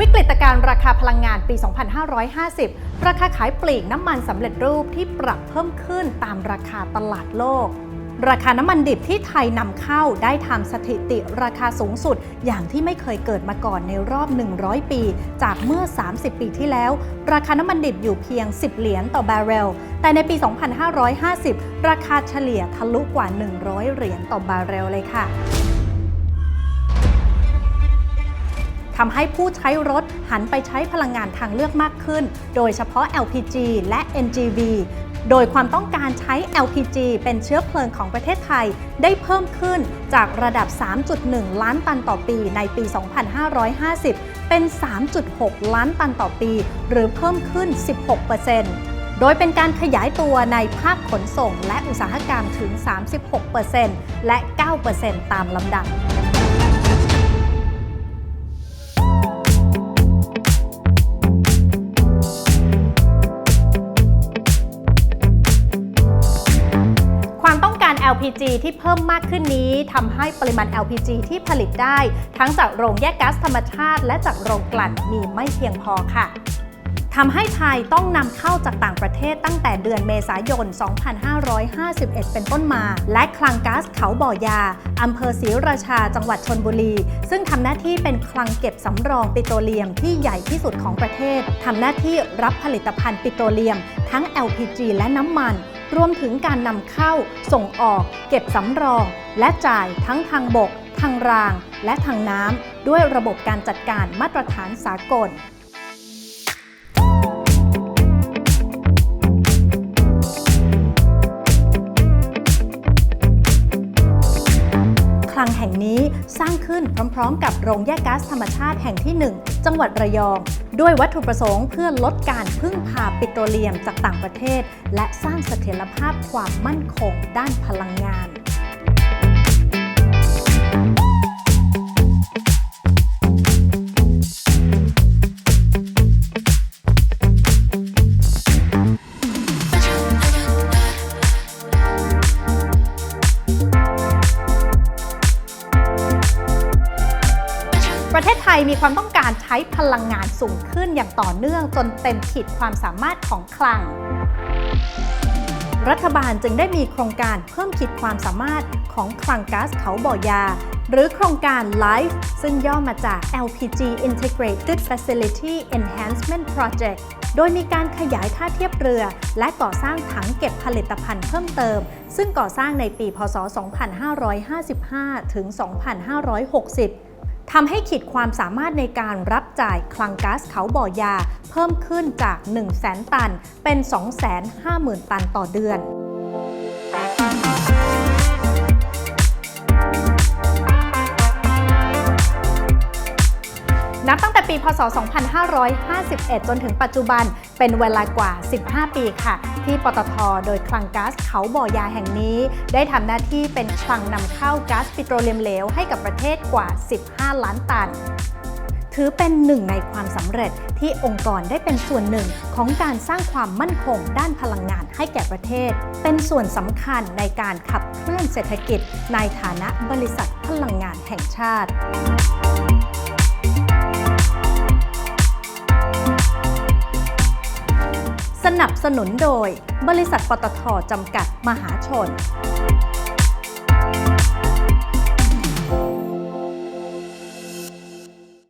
วิการราคาพลังงานปี 2550 ราคาขายปลีกน้ำมันสำเร็จรูปที่ปรับเพิ่มขึ้นตามราคาตลาดโลก ราคาน้ำมันดิบที่ไทยนำเข้าได้ทำสถิติราคาสูงสุด อย่างที่ไม่เคยเกิดมาก่อนในรอบ 100 ปี จากเมื่อ 30 ปีที่แล้ว ราคาน้ำมันดิบอยู่เพียง 10 เหรียญต่อบาร์เรล แต่ในปี 2550 ราคาเฉลี่ยทะลุกว่า 100 เหรียญต่อบาร์เรลเลยค่ะ ทำให้ผู้ใช้รถหันไปใช้พลังงานทางเลือกมากขึ้น โดยเฉพาะ LPG และ NGV โดยความต้องการใช้ LPG เป็นเชื้อเพลิงของประเทศไทย ได้เพิ่มขึ้นจากระดับ 3.1 ล้านตันต่อปีในปี 2550 เป็น 3.6 ล้านตันต่อปี หรือเพิ่มขึ้น 16%โดยเป็นการขยายตัวในภาคขนส่งและอุตสาหกรรมถึง 36%และ 9%ตามลำดับ LPG ที่เพิ่มมากขึ้นนี้ทำให้ปริมาณ LPG ที่ผลิตได้ ทั้งจากโรงแยกก๊าซธรรมชาติ และจากโรงกลั่นมีไม่เพียงพอค่ะทำให้ไทยต้องนำเข้าจากต่างประเทศตั้งแต่เดือนเมษายน 2551 เป็นต้นมา และคลังก๊าซเขาบ่อยาอำเภอศรีราชา จังหวัดชนบุรี ซึ่งทำหน้าที่เป็นคลังเก็บสำรองปิโตรเลียมที่ใหญ่ที่สุดของประเทศ ทำหน้าที่รับผลิตภัณฑ์ปิโตรเลียม ทั้ง LPG และน้ำมัน รวมถึงการนำเข้า ส่งออก เก็บสำรอง และจ่ายทั้งทางบก ทางราง และทางน้ำด้วยระบบการจัดการมาตรฐานสากล ขึ้นพร้อมๆ กับโรงแยกก๊าซธรรมชาติแห่งที่ 1 จังหวัดระยอง ด้วยวัตถุประสงค์เพื่อลดการพึ่งพาปิโตรเลียมจากต่างประเทศ และสร้างเสถียรภาพความมั่นคงด้านพลังงาน ยมีความต้องการใช้พลังงานสูงขึ้นอย่างต่อเนื่องจนเต็มขีดความสามารถของคลัง รัฐบาลจึงได้มีโครงการเพิ่มขีดความสามารถของคลังก๊าซเขาบ่อยา หรือโครงการ LIFE ซึ่งย่อมาจาก LPG Integrated Facility Enhancement Project โดยมีการขยายท่าเทียบเรือ และก่อสร้างถังเก็บผลิตภัณฑ์เพิ่มเติม ซึ่งก่อสร้างในปี พศ 2555 ถึง 2560 ทำให้ขีดความสามารถในการรับจ่ายคลังก๊าซเขาบ่อยา เพิ่มขึ้นจาก 1 0 0 0 0 0 ตัน เป็น 250,000 ตันต่อเดือน ปี พศ 2551 จนถึงปัจจุบันเป็นเวลากว่า 15 ปีค่ะ ที่ปตท โดยคลังก๊าซเขาบ่อยาแห่งนี้ ได้ทำหน้าที่เป็นคลังนำเข้าก๊าซปิโตรเลียมเหลวให้กับประเทศกว่า 15 ล้านตันถือเป็นหนึ่งในความสำเร็จที่องค์กรได้เป็นส่วนหนึ่งของการสร้างความมั่นคงด้านพลังงานให้แก่ประเทศ เป็นส่วนสำคัญในการขับเคลื่อนเศรษฐกิจในฐานะบริษัทพลังงานแห่งชาติ นับสนุนโดย บริษัทปตทจำกัดมหาชน